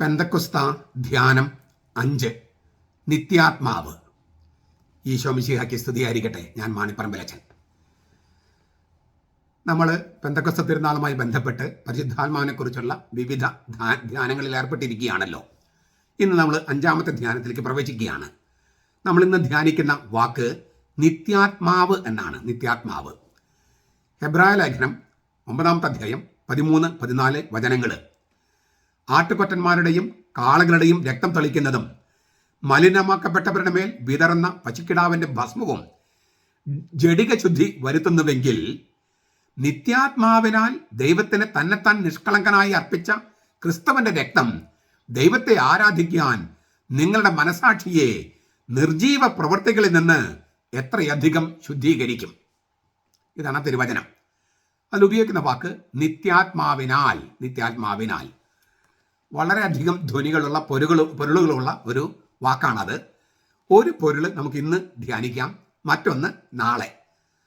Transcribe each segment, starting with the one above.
പെന്തക്കുസ്ത ധ്യാനം അഞ്ച്. നിത്യാത്മാവ്. ഈശോ മിശിഹാക്കി സ്തുതിയായിരിക്കട്ടെ. ഞാൻ മാണിപ്പറമ്പലച്ചൻ നമ്മൾ പെന്തക്കുസ്ത തിരുനാളുമായി ബന്ധപ്പെട്ട് പരിശുദ്ധാത്മാവിനെ കുറിച്ചുള്ള വിവിധ ധ്യാനങ്ങളിൽ ഏർപ്പെട്ടിരിക്കുകയാണല്ലോ. ഇന്ന് നമ്മൾ അഞ്ചാമത്തെ ധ്യാനത്തിലേക്ക് പ്രവേശിക്കുകയാണ്. നമ്മൾ ഇന്ന് ധ്യാനിക്കുന്ന വാക്ക് നിത്യാത്മാവ് എന്നാണ്. നിത്യാത്മാവ്. ഹെബ്രായ ലേഖനം ഒമ്പതാമത്തെ അധ്യായം പതിമൂന്ന് പതിനാല് വചനങ്ങൾ ആട്ടുകൊറ്റന്മാരുടെയും കാളകളുടെയും രക്തം തളിക്കുന്നതും മലിനമാക്കപ്പെട്ടവരുടെ മേൽ വിതറുന്ന പശുക്കിടാവിന്റെ ഭസ്മവും ജടിക ശുദ്ധി വരുത്തുന്നുവെങ്കിൽ നിത്യാത്മാവിനാൽ ദൈവത്തിന് തന്നെത്താൻ നിഷ്കളങ്കനായി അർപ്പിച്ച ക്രിസ്തവന്റെ രക്തം ദൈവത്തെ ആരാധിക്കാൻ നിങ്ങളുടെ മനസാക്ഷിയെ നിർജീവ പ്രവൃത്തികളിൽ നിന്ന് എത്രയധികം ശുദ്ധീകരിക്കും. ഇതാണ് തിരുവചനം. അതിൽ ഉപയോഗിക്കുന്ന വാക്ക് നിത്യാത്മാവിനാൽ നിത്യാത്മാവിനാൽ. വളരെയധികം ധ്വനികളുള്ള പൊരുകൾ പൊരുളുകളുള്ള ഒരു വാക്കാണത്. ഒരു പൊരുൾ നമുക്ക് ഇന്ന് ധ്യാനിക്കാം. മറ്റൊന്ന് നാളെ.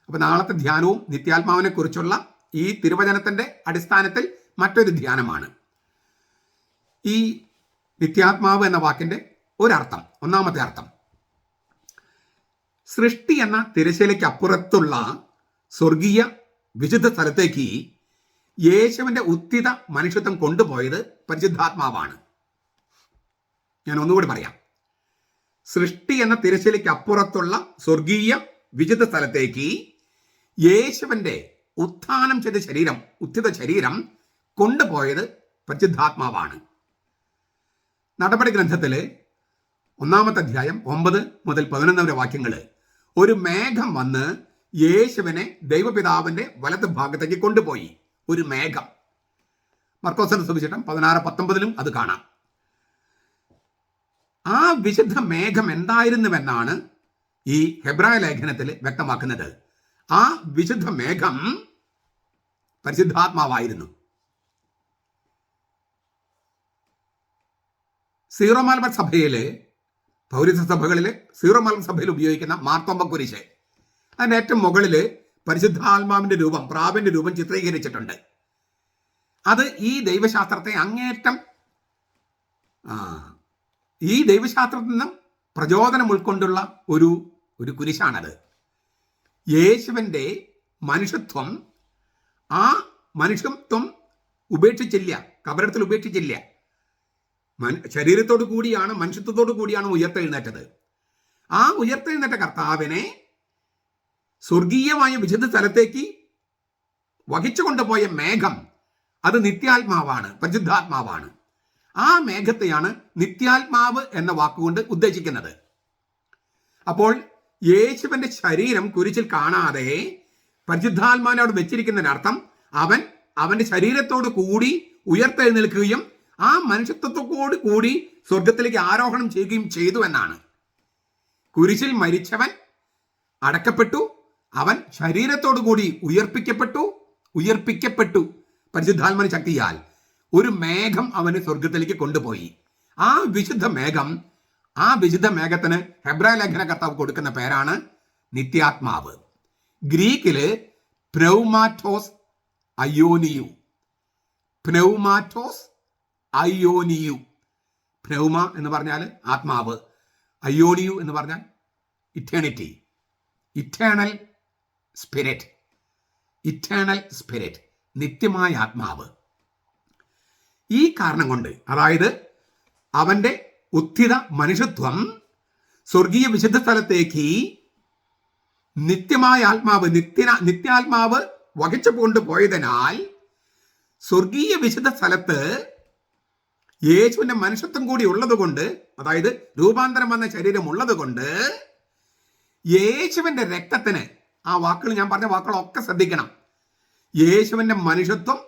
അപ്പോൾ നാളത്തെ ധ്യാനവും നിത്യാത്മാവിനെ കുറിച്ചുള്ള ഈ തിരുവചനത്തിന്റെ അടിസ്ഥാനത്തിൽ മറ്റൊരു ധ്യാനമാണ്. ഈ നിത്യാത്മാവ് എന്ന വാക്കിന്റെ ഒരർത്ഥം ഒന്നാമത്തെ അർത്ഥം. സൃഷ്ടി എന്ന തിരശ്ശീലയ്ക്കപ്പുറത്തുള്ള സ്വർഗീയ വിശുദ്ധ സ്ഥലത്തേക്ക് യേശുവിന്റെ ഉത്തിത മനുഷ്യത്വം കൊണ്ടുപോയത് പരിശുദ്ധാത്മാവാണ്. ഞാൻ ഒന്നുകൂടി പറയാം. സൃഷ്ടി എന്ന തിരശ്ശീലയ്ക്ക് അപ്പുറത്തുള്ള സ്വർഗീയ വിശുദ്ധ സ്ഥലത്തേക്ക് യേശുവിന്റെ ഉത്ഥാനം ചെയ്ത ശരീരം ഉത്തിത ശരീരം കൊണ്ടുപോയത് പരിശുദ്ധാത്മാവാണ്. നടപടി ഗ്രന്ഥത്തിൽ ഒന്നാമത്തെ അധ്യായം ഒമ്പത് മുതൽ പതിനൊന്ന് വരെ വാക്യങ്ങൾ. ഒരു മേഘം വന്ന് യേശുവിനെ ദൈവപിതാവിന്റെ വലത്ത് ഭാഗത്തേക്ക് കൊണ്ടുപോയി. ഒരു മേഘം. മർക്കോസിന്റെ സുവിശേഷം പതിനാറ് പത്തൊമ്പതിലും അത് കാണാം. ആ വിശുദ്ധ മേഘം എന്തായിരുന്നുവെന്നാണ് ഈ ഹെബ്രായ ലേഖനത്തിൽ വ്യക്തമാക്കുന്നത്. ആ വിശുദ്ധ മേഘം പരിശുദ്ധാത്മാവായിരുന്നു. സീറോ മലബാർ സഭയിലെ പൗരസ്യ സഭകളിൽ സീറോ സഭയിൽ ഉപയോഗിക്കുന്ന മാർത്തോമ്പ കുരിശ് അതിന്റെ ഏറ്റവും മുകളിൽ പരിശുദ്ധാത്മാവിന്റെ രൂപം പ്രാവിന്റെ രൂപം ചിത്രീകരിച്ചിട്ടുണ്ട്. അത് ഈ ദൈവശാസ്ത്രത്തെ അങ്ങേറ്റം ഈ ദൈവശാസ്ത്രത്തിൽ നിന്നും പ്രചോദനം ഉൾക്കൊണ്ടുള്ള ഒരു ഒരു കുരിശാണത്. യേശുവിന്റെ മനുഷ്യത്വം ആ മനുഷ്യത്വം ഉപേക്ഷിച്ചില്ല കബരത്തിൽ ഉപേക്ഷിച്ചില്ല. ശരീരത്തോടു കൂടിയാണ് മനുഷ്യത്വത്തോടു കൂടിയാണ് ഉയർത്തെഴുന്നേറ്റത്. ആ ഉയർത്തെഴുന്നേറ്റ കർത്താവിനെ സ്വർഗീയമായ വിശുദ്ധ സ്ഥലത്തേക്ക് വഹിച്ചു കൊണ്ടുപോയ മേഘം അത് നിത്യാത്മാവാണ് പരിശുദ്ധാത്മാവാണ്. ആ മേഘത്തെയാണ് നിത്യാത്മാവ് എന്ന വാക്കുകൊണ്ട് ഉദ്ദേശിക്കുന്നത്. അപ്പോൾ യേശുവിന്റെ ശരീരം കുരിശിൽ കാണാതെ പരിശുദ്ധാത്മാവിനെ വെച്ചിരിക്കുന്നതിനർത്ഥം അവൻ അവന്റെ ശരീരത്തോട് കൂടി ഉയർത്തെഴുന്നേൽക്കുകയും ആ മനുഷ്യത്വത്തോട് കൂടി സ്വർഗത്തിലേക്ക് ആരോഹണം ചെയ്യുകയും ചെയ്തു എന്നാണ്. കുരിശിൽ മരിച്ചവൻ അടക്കപ്പെട്ടു. അവൻ ശരീരത്തോടു കൂടി ഉയർപ്പിക്കപ്പെട്ടു ഉയർപ്പിക്കപ്പെട്ടു പരിശുദ്ധാത്മന ശക്തിയാൽ ഒരു മേഘം അവന് സ്വർഗത്തിലേക്ക് കൊണ്ടുപോയി. ആ വിശുദ്ധ മേഘം ആ വിശുദ്ധ മേഘത്തിന് ഹെബ്രായ ലേഖന കർത്താവ് കൊടുക്കുന്ന പേരാണ് നിത്യാത്മാവ്. ഗ്രീക്കിൽ പ്രൗമാറ്റോസ് അയോനിയു പ്നൗമാറ്റോസ് അയോനിയു പ്രൗമ എന്ന് പറഞ്ഞാൽ ആത്മാവ്. അയോനിയു എന്ന് പറഞ്ഞാൽ eternity eternal spirit eternal spirit നിത്യമായ ആത്മാവ്. ഈ കാരണം കൊണ്ട് അതായത് അവന്റെ ഉത്ഥിത മനുഷ്യത്വം സ്വർഗീയ വിശുദ്ധ സ്ഥലത്തേക്ക് നിത്യമായ ആത്മാവ് നിത്യ നിത്യാത്മാവ് വഹിച്ചു കൊണ്ടുപോയതിനാൽ സ്വർഗീയ വിശുദ്ധ സ്ഥലത്ത് യേശുവിന്റെ മനുഷ്യത്വം കൂടി ഉള്ളത് കൊണ്ട് അതായത് രൂപാന്തരം വന്ന ശരീരം ഉള്ളത് കൊണ്ട് യേശുവിന്റെ രക്തത്തിന് ആ വാക്കുകൾ ഞാൻ പറഞ്ഞ വാക്കുകളൊക്കെ ശ്രദ്ധിക്കണം. യേശുവിന്റെ മനുഷ്യത്വം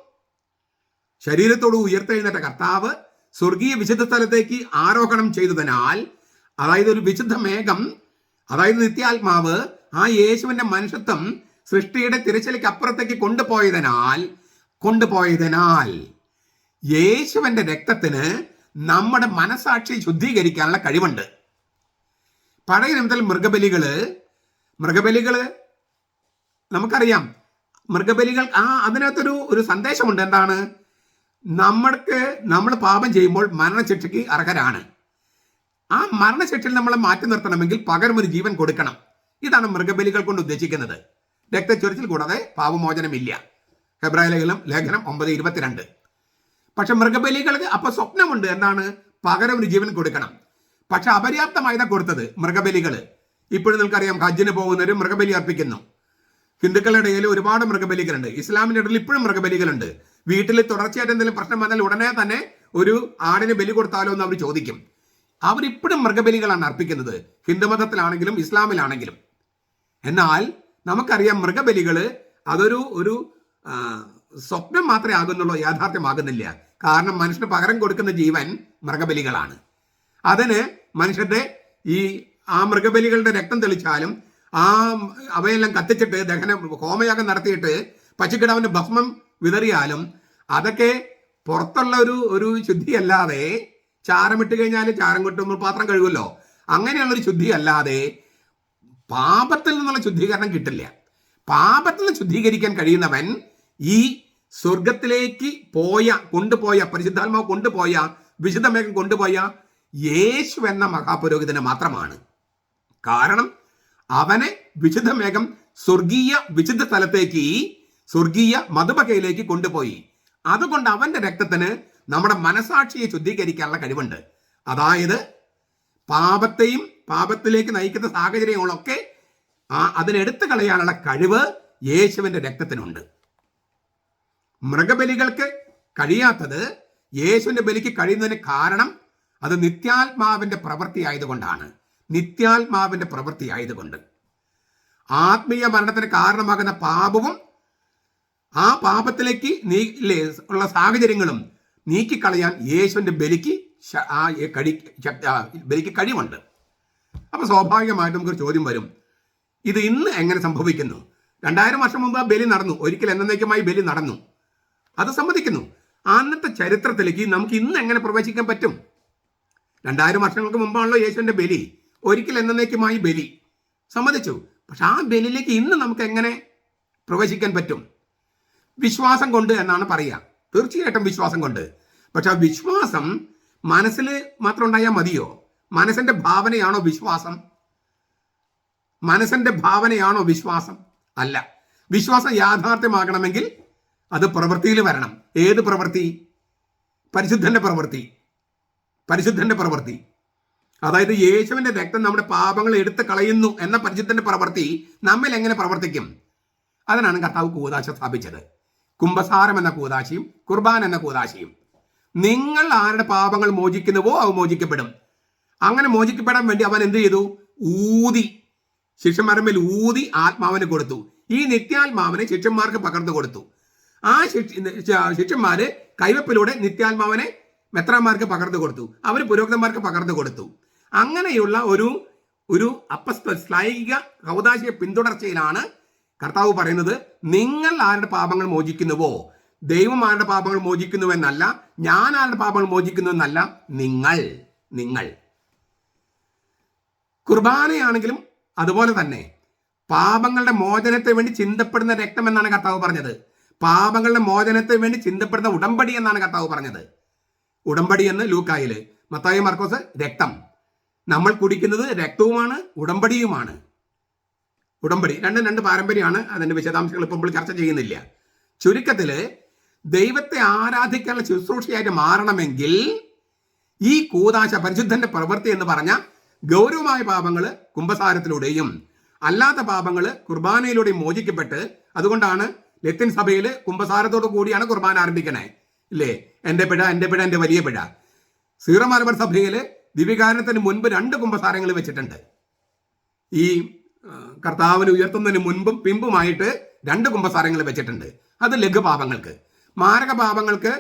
ശരീരത്തോട് ഉയർത്തെഴുന്നേറ്റ കർത്താവ് സ്വർഗീയ വിശുദ്ധ സ്ഥലത്തേക്ക് ആരോഹണം ചെയ്തതിനാൽ അതായത് ഒരു വിശുദ്ധ മേഘം അതായത് നിത്യാത്മാവ് ആ യേശുവിന്റെ മനുഷ്യത്വം സൃഷ്ടിയുടെ തിരച്ചിലേക്ക് അപ്പുറത്തേക്ക് കൊണ്ടുപോയതിനാൽ കൊണ്ടുപോയതിനാൽ യേശുവിന്റെ രക്തത്തിന് നമ്മുടെ മനസാക്ഷി ശുദ്ധീകരിക്കാനുള്ള കഴിവുണ്ട്. പഴയ നിമിത്തത്തിൽ മൃഗബലികൾ മൃഗബലികൾ നമുക്കറിയാം. മൃഗബലികൾ ആ അതിനകത്തൊരു ഒരു സന്ദേശമുണ്ട്. എന്താണ്? നമ്മൾക്ക് നമ്മൾ പാപം ചെയ്യുമ്പോൾ മരണശിക്ഷയ്ക്ക് അർഹരാണ്. ആ മരണശിക്ഷയിൽ നമ്മളെ മാറ്റി നിർത്തണമെങ്കിൽ പകരം ഒരു ജീവൻ കൊടുക്കണം. ഇതാണ് മൃഗബലികൾ കൊണ്ട് ഉദ്ദേശിക്കുന്നത്. രക്തച്ചൊരിച്ചിൽ കൂടാതെ പാപമോചനമില്ല. ഹെബ്രായ ലേഖനം ലേഖനം ഒമ്പത് ഇരുപത്തിരണ്ട്. പക്ഷെ മൃഗബലികൾക്ക് അപ്പൊ സ്വപ്നമുണ്ട്. എന്താണ്? പകരം ഒരു ജീവൻ കൊടുക്കണം. പക്ഷെ അപര്യാപ്തമായതാ കൊടുത്തത് മൃഗബലികൾ ഇപ്പോഴും നിങ്ങൾക്കറിയാം ഹജ്ജിന് പോകുന്നവർ മൃഗബലി അർപ്പിക്കുന്നു. ഹിന്ദുക്കളുടെ ഇടയിൽ ഒരുപാട് മൃഗബലികളുണ്ട്. ഇസ്ലാമിന്റെ ഇടയിൽ ഇപ്പോഴും മൃഗബലികളുണ്ട്. വീട്ടിൽ തുടർച്ചയായിട്ട് എന്തെങ്കിലും പ്രശ്നം വന്നാൽ ഉടനെ തന്നെ ഒരു ആടിന് ബലി കൊടുത്താലോ എന്ന് അവർ ചോദിക്കും. അവരിപ്പോഴും മൃഗബലികളാണ് അർപ്പിക്കുന്നത്. ഹിന്ദുമതത്തിലാണെങ്കിലും ഇസ്ലാമിലാണെങ്കിലും. എന്നാൽ നമുക്കറിയാം മൃഗബലികൾ അതൊരു ഒരു സ്വപ്നം മാത്രമേ ആകുന്നുള്ളൂ യാഥാർത്ഥ്യമാകുന്നില്ല. കാരണം മനുഷ്യന് പകരം കൊടുക്കുന്ന ജീവൻ മൃഗബലികളാണ്. അതിന് മനുഷ്യന്റെ ഈ ആ മൃഗബലികളുടെ രക്തം തെളിച്ചാലും ആ അവയെല്ലാം കത്തിച്ചിട്ട് ദഹനം ഹോമയാഗം നടത്തിയിട്ട് പച്ചക്കിടാവിന്റെ ഭസ്മം വിതറിയാലും അതൊക്കെ പുറത്തുള്ള ഒരു ഒരു ശുദ്ധിയല്ലാതെ ചാരമിട്ട് കഴിഞ്ഞാൽ ചാരം കിട്ടുമ്പോൾ പാത്രം കഴുകുമല്ലോ. അങ്ങനെയുള്ളൊരു ശുദ്ധി അല്ലാതെ പാപത്തിൽ നിന്നുള്ള ശുദ്ധീകരണം കിട്ടില്ല. പാപത്തിൽ നിന്ന് ശുദ്ധീകരിക്കാൻ കഴിയുന്നവൻ ഈ സ്വർഗത്തിലേക്ക് പോയ കൊണ്ടുപോയ പരിശുദ്ധാത്മാവ് കൊണ്ടുപോയ വിശുദ്ധമേഘം കൊണ്ടുപോയ യേശു എന്ന മഹാപുരോഹിതന് മാത്രമാണ്. കാരണം അവനെ വിശുദ്ധ മേഘം സ്വർഗീയ വിശുദ്ധ സ്ഥലത്തേക്ക് സ്വർഗീയ മധുബകയിലേക്ക് കൊണ്ടുപോയി. അതുകൊണ്ട് അവന്റെ രക്തത്തിന് നമ്മുടെ മനസാക്ഷിയെ ശുദ്ധീകരിക്കാനുള്ള കഴിവുണ്ട്. അതായത് പാപത്തെയും പാപത്തിലേക്ക് നയിക്കുന്ന സാഹചര്യങ്ങളൊക്കെ ആ അതിനെടുത്തു കളയാനുള്ള കഴിവ് യേശുവിന്റെ രക്തത്തിനുണ്ട്. മൃഗബലികൾക്ക് കഴിയാത്തത് യേശുവിന്റെ ബലിക്ക് കഴിയുന്നതിന് കാരണം അത് നിത്യാത്മാവിന്റെ പ്രവൃത്തി ആയതുകൊണ്ടാണ് നിത്യാത്മാവിന്റെ പ്രവൃത്തി ആയതുകൊണ്ട്. ആത്മീയ മരണത്തിന് കാരണമാകുന്ന പാപവും ആ പാപത്തിലേക്ക് നീ ഉള്ള സാഹചര്യങ്ങളും നീക്കിക്കളയാൻ യേശുവിന്റെ ബലിക്ക് ആ കടി ബലിക്ക് കഴിവുണ്ട്. അപ്പോൾ സ്വാഭാവികമായിട്ടും നമുക്കൊരു ചോദ്യം വരും. ഇത് ഇന്ന് എങ്ങനെ സംഭവിക്കുന്നു? രണ്ടായിരം വർഷം മുമ്പ് ബലി നടന്നു. ഒരിക്കൽ എന്നേക്കുമായി ബലി നടന്നു. അത് സമ്മതിക്കുന്നു. അന്നത്തെ ചരിത്രത്തിലേക്ക് നമുക്ക് ഇന്ന് എങ്ങനെ പ്രവേശിക്കാൻ പറ്റും? രണ്ടായിരം വർഷങ്ങൾക്ക് മുമ്പാണല്ലോ യേശുവിന്റെ ബലി. ഒരിക്കൽ എന്നേക്കുമായി ബലി. സമ്മതിച്ചു. പക്ഷെ ആ ബലിയിലേക്ക് ഇന്ന് നമുക്ക് എങ്ങനെ പ്രവേശിക്കാൻ പറ്റും? വിശ്വാസം കൊണ്ട് എന്നാണ് പറയുക. തീർച്ചയായിട്ടും വിശ്വാസം കൊണ്ട്. പക്ഷെ ആ വിശ്വാസം മനസ്സിൽ മാത്രം ഉണ്ടായാൽ മതിയോ? മനസ്സിന്റെ ഭാവനയാണോ വിശ്വാസം? മനസ്സിന്റെ ഭാവനയാണോ വിശ്വാസം? അല്ല. വിശ്വാസം യാഥാർത്ഥ്യമാകണമെങ്കിൽ അത് പ്രവൃത്തിയിൽ വരണം. ഏത് പ്രവൃത്തി? പരിശുദ്ധന്റെ പ്രവൃത്തി. പരിശുദ്ധന്റെ പ്രവൃത്തി. അതായത് യേശുവിന്റെ രക്തം നമ്മുടെ പാപങ്ങൾ എടുത്ത് കളയുന്നു എന്ന പരിചയത്തിന്റെ പ്രവൃത്തി നമ്മിൽ എങ്ങനെ പ്രവർത്തിക്കും? അതിനാണ് കർത്താവ് കൂതാശ സ്ഥാപിച്ചത്. കുംഭസാരം എന്ന കൂതാശയും കുർബാൻ എന്ന കൂതാശയും. നിങ്ങൾ ആരുടെ പാപങ്ങൾ മോചിക്കുന്നുവോ അവ മോചിക്കപ്പെടും. അങ്ങനെ മോചിക്കപ്പെടാൻ വേണ്ടി അവൻ എന്ത് ചെയ്തു? ഊതി. ശിഷ്യന്മാരുടെ ഊതി ആത്മാവിന് കൊടുത്തു. ഈ നിത്യാത്മാവിനെ ശിഷ്യന്മാർക്ക് പകർന്നു കൊടുത്തു. ആ ശിഷ്യന്മാര് കൈവപ്പിലൂടെ നിത്യാത്മാവിനെ മെത്രാന്മാർക്ക് പകർന്നു കൊടുത്തു. അവർ പുരോഹിതന്മാർക്ക് പകർന്നു കൊടുത്തു. അങ്ങനെയുള്ള ഒരു ഒരു അപ്പസ്ത ശ്ലൈക കൗതാശിക പിന്തുടർച്ചയിലാണ് കർത്താവ് പറയുന്നത് നിങ്ങൾ ആരുടെ പാപങ്ങൾ മോചിക്കുന്നുവോ? ദൈവം ആരുടെ പാപങ്ങൾ മോചിക്കുന്നുവെന്നല്ല ഞാൻ ആരുടെ പാപങ്ങൾ മോചിക്കുന്നുവെന്നല്ല നിങ്ങൾ നിങ്ങൾ. കുർബാനയാണെങ്കിലും അതുപോലെ തന്നെ പാപങ്ങളുടെ മോചനത്തെ വേണ്ടി ചിന്തപ്പെടുന്ന രക്തം എന്നാണ് കർത്താവ് പറഞ്ഞത്. പാപങ്ങളുടെ മോചനത്തെ വേണ്ടി ചിന്തപ്പെടുന്ന ഉടമ്പടി എന്നാണ് കർത്താവ് പറഞ്ഞത്. ഉടമ്പടി എന്ന് ലൂക്കായിൽ മത്തായി മാർക്കോസ് രക്തം. നമ്മൾ കുടിക്കുന്നത് രക്തവുമാണ് ഉടമ്പടിയുമാണ്. ഉടമ്പടി രണ്ടും രണ്ട് പാരമ്പര്യമാണ് അതിന്റെ വിശദാംശങ്ങൾ ഇപ്പോൾ നമ്മൾ ചർച്ച ചെയ്യുന്നില്ല. ചുരുക്കത്തിൽ ദൈവത്തെ ആരാധിക്കാനുള്ള ശുശ്രൂഷയായിട്ട് മാറണമെങ്കിൽ ഈ കൂതാശ പരിശുദ്ധന്റെ പ്രവൃത്തി എന്ന് പറഞ്ഞ ഗൗരവമായ പാപങ്ങൾ കുംഭസാരത്തിലൂടെയും അല്ലാത്ത പാപങ്ങൾ കുർബാനയിലൂടെയും മോചിക്കപ്പെട്ട് അതുകൊണ്ടാണ് ലത്തിൻ സഭയിൽ കുംഭസാരത്തോടു കൂടിയാണ് കുർബാന ആരംഭിക്കണേ. ഇല്ലേ? എന്റെ പിഴ എന്റെ പിഴ എന്റെ വലിയ പിഴ. സീറോ മലബാർ സഭയിൽ ദിവികാരണത്തിന് മുൻപ് രണ്ട് കുംഭസാരങ്ങൾ വെച്ചിട്ടുണ്ട്. ഈ കർത്താവിനെ ഉയർത്തുന്നതിന് മുൻപും പിമ്പുമായിട്ട് രണ്ട് കുംഭസാരങ്ങൾ വെച്ചിട്ടുണ്ട്. അത് ലഘുപാപങ്ങൾക്ക്. മാരക പാപങ്ങൾക്ക്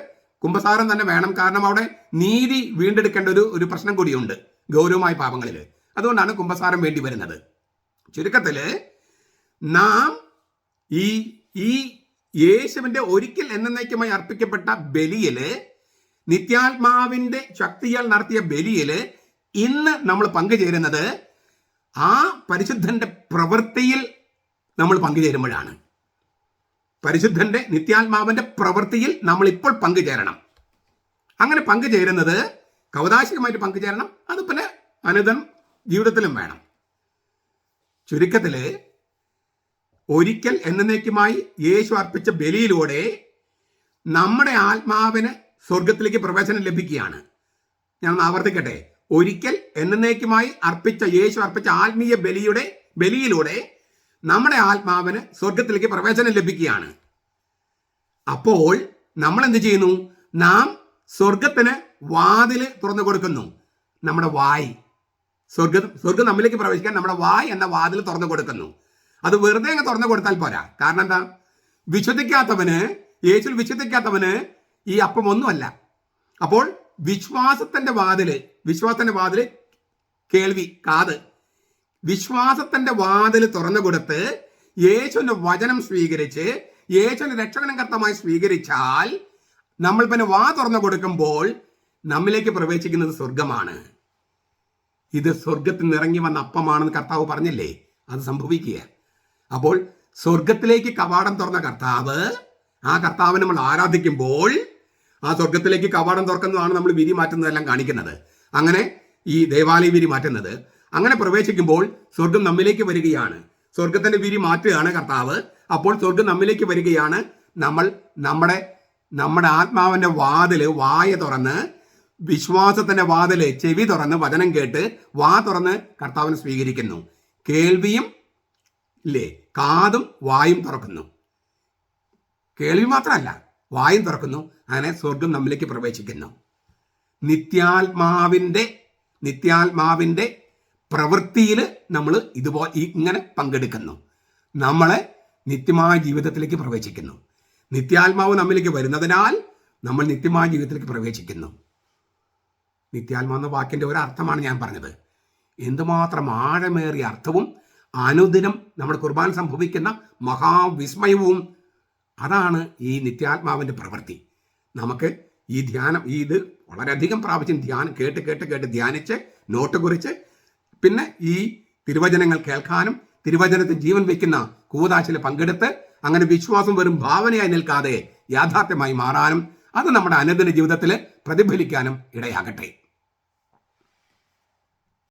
കുംഭസാരം തന്നെ വേണം. കാരണം അവിടെ നീതി വീണ്ടെടുക്കേണ്ട ഒരു ഒരു പ്രശ്നം കൂടിയുണ്ട് ഗൗരവമായ പാപങ്ങളിൽ. അതുകൊണ്ടാണ് കുംഭസാരം വേണ്ടി വരുന്നത്. ചുരുക്കത്തിൽ നാം ഈ ഈ യേശുവിന്റെ ഒരിക്കൽ എന്നേക്കുമായി അർപ്പിക്കപ്പെട്ട ബലിയിൽ നിത്യാത്മാവിന്റെ ശക്തിയാൽ നടത്തിയ ബലിയിൽ ഇന്ന് നമ്മൾ പങ്കുചേരുന്നത് ആ പരിശുദ്ധന്റെ പ്രവൃത്തിയിൽ നമ്മൾ പങ്കുചേരുമ്പോഴാണ്. പരിശുദ്ധന്റെ നിത്യാത്മാവിന്റെ പ്രവൃത്തിയിൽ നമ്മൾ ഇപ്പോൾ പങ്കുചേരണം. അങ്ങനെ പങ്കുചേരുന്നത് കൗതാശികമായിട്ട് പങ്കുചേരണം അത് പിന്നെ അനുദം ജീവിതത്തിലും വേണം. ചുരുക്കത്തിൽ ഒരിക്കൽ എന്നേക്കുമായി യേശു അർപ്പിച്ച ബലിയിലൂടെ നമ്മുടെ ആത്മാവിന് സ്വർഗത്തിലേക്ക് പ്രവേശനം ലഭിക്കുകയാണ്. ഞാൻ ആവർത്തിക്കട്ടെ. ഒരിക്കൽ എന്നേക്കുമായി അർപ്പിച്ച യേശു അർപ്പിച്ച ആത്മീയ ബലിയുടെ ബലിയിലൂടെ നമ്മുടെ ആത്മാവിന് സ്വർഗത്തിലേക്ക് പ്രവേശനം ലഭിക്കുകയാണ്. അപ്പോൾ നമ്മൾ എന്ത് ചെയ്യുന്നു? നാം സ്വർഗത്തിന് വാതിൽ തുറന്നു കൊടുക്കുന്നു. നമ്മുടെ വായി. സ്വർഗ സ്വർഗം നമ്മിലേക്ക് പ്രവേശിക്കാൻ നമ്മുടെ വായ് എന്ന വാതിൽ തുറന്നു കൊടുക്കുന്നു. അത് വെറുതെ അങ്ങ് തുറന്നു കൊടുത്താൽ പോരാ. കാരണം എന്താ? വിശ്വസിക്കാത്തവന് യേശുവിൽ വിശ്വസിക്കാത്തവന് ഈ അപ്പം ഒന്നുമല്ല. അപ്പോൾ വിശ്വാസത്തിന്റെ വാതിൽ വിശ്വാസത്തിന്റെ വാതിൽ കേൾവി കാത്. വിശ്വാസത്തിന്റെ വാതിൽ തുറന്നു കൊടുത്ത് യേശുവിന്റെ വചനം സ്വീകരിച്ച് യേശുവിന്റെ രക്ഷകനം കർത്തമായി സ്വീകരിച്ചാൽ നമ്മൾ പിന്നെ വാ തുറന്നു കൊടുക്കുമ്പോൾ നമ്മിലേക്ക് പ്രവേശിക്കുന്നത് സ്വർഗമാണ് ഇത് സ്വർഗത്തിൽ നിറങ്ങി വന്ന അപ്പമാണെന്ന് കർത്താവ് പറഞ്ഞില്ലേ? അത് സംഭവിക്കുക. അപ്പോൾ സ്വർഗത്തിലേക്ക് കവാടം തുറന്ന കർത്താവ് ആ കർത്താവിനെ നമ്മൾ ആരാധിക്കുമ്പോൾ ആ സ്വർഗത്തിലേക്ക് കവാടം തുറക്കുന്നതാണ് നമ്മൾ വിധി മാറ്റുന്നതെല്ലാം കാണിക്കുന്നത്. അങ്ങനെ ഈ ദേവാലയ വിരി മാറ്റുന്നത്. അങ്ങനെ പ്രവേശിക്കുമ്പോൾ സ്വർഗം നമ്മിലേക്ക് വരികയാണ്. സ്വർഗത്തിന്റെ വിരി മാറ്റുകയാണ് കർത്താവ്. അപ്പോൾ സ്വർഗം നമ്മിലേക്ക് വരികയാണ്. നമ്മൾ നമ്മുടെ നമ്മുടെ ആത്മാവിന്റെ വാതിൽ വായ തുറന്ന് വിശ്വാസത്തിന്റെ വാതിൽ ചെവി തുറന്ന് വചനം കേട്ട് വാ തുറന്ന് കർത്താവിനെ സ്വീകരിക്കുന്നു. കേൾവിയും ഇല്ലേ കാതും വായും തുറക്കുന്നു. കേൾവി മാത്രമല്ല വായും തുറക്കുന്നു. അങ്ങനെ സ്വർഗം നമ്മിലേക്ക് പ്രവേശിക്കുന്നു. നിത്യാത്മാവിന്റെ നിത്യാത്മാവിന്റെ പ്രവൃത്തിയിൽ നമ്മൾ ഇതുപോലെ ഇങ്ങനെ പങ്കെടുക്കുന്നു. നമ്മളെ നിത്യമായ ജീവിതത്തിലേക്ക് പ്രവേശിക്കുന്നു. നിത്യാത്മാവ് നമ്മിലേക്ക് വരുന്നതിനാൽ നമ്മൾ നിത്യമായ ജീവിതത്തിലേക്ക് പ്രവേശിക്കുന്നു. നിത്യാത്മാവ് എന്ന വാക്കിന്റെ ഒരു അർത്ഥമാണ് ഞാൻ പറഞ്ഞത്. എന്തുമാത്രം ആഴമേറിയ അർത്ഥവും അനുദിനം നമ്മുടെ കുർബാൻ സംഭവിക്കുന്ന മഹാവിസ്മയവും അതാണ് ഈ നിത്യാത്മാവിന്റെ പ്രവൃത്തി. നമുക്ക് ഈ ധ്യാനം ഈ ഇത് വളരെയധികം പ്രാവശ്യം ധ്യാനം കേട്ട് കേട്ട് കേട്ട് ധ്യാനിച്ച് നോട്ട് കുറിച്ച് പിന്നെ ഈ തിരുവചനങ്ങൾ കേൾക്കാനും തിരുവചനത്തിൽ ജീവൻ വയ്ക്കുന്ന കൂതാശിൽ പങ്കെടുത്ത് അങ്ങനെ വിശ്വാസം വെറും ഭാവനയായി നിൽക്കാതെ യാഥാർത്ഥ്യമായി മാറാനും അത് നമ്മുടെ അനുദിന ജീവിതത്തിൽ പ്രതിഫലിക്കാനും ഇടയാകട്ടെ.